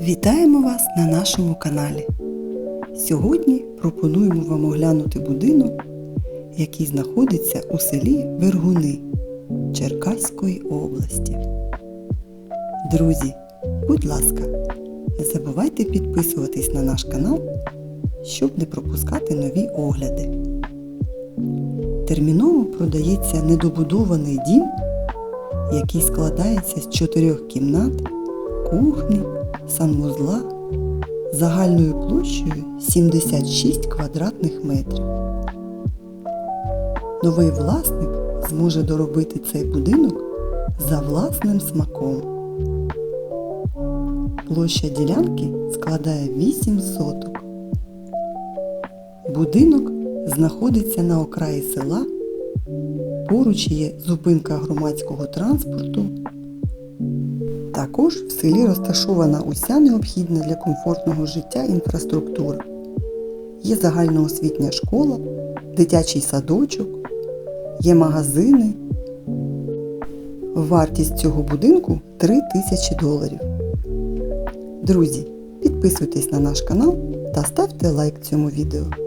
Вітаємо вас на нашому каналі. Сьогодні пропонуємо вам оглянути будинок, який знаходиться у селі Вергуни Черкаської області. Друзі, будь ласка, не забувайте підписуватись на наш канал, щоб не пропускати нові огляди. Терміново продається недобудований дім, який складається з чотирьох кімнат, кухні, санвузла загальною площею 76 квадратних метрів. Новий власник зможе доробити цей будинок за власним смаком. Площа ділянки складає 8 соток. Будинок знаходиться на окраї села. Поруч є зупинка громадського транспорту. Також в селі розташована уся необхідна для комфортного життя інфраструктура. Є загальноосвітня школа, дитячий садочок, є магазини. Вартість цього будинку 3 тисячі доларів. Друзі, підписуйтесь на наш канал та ставте лайк цьому відео.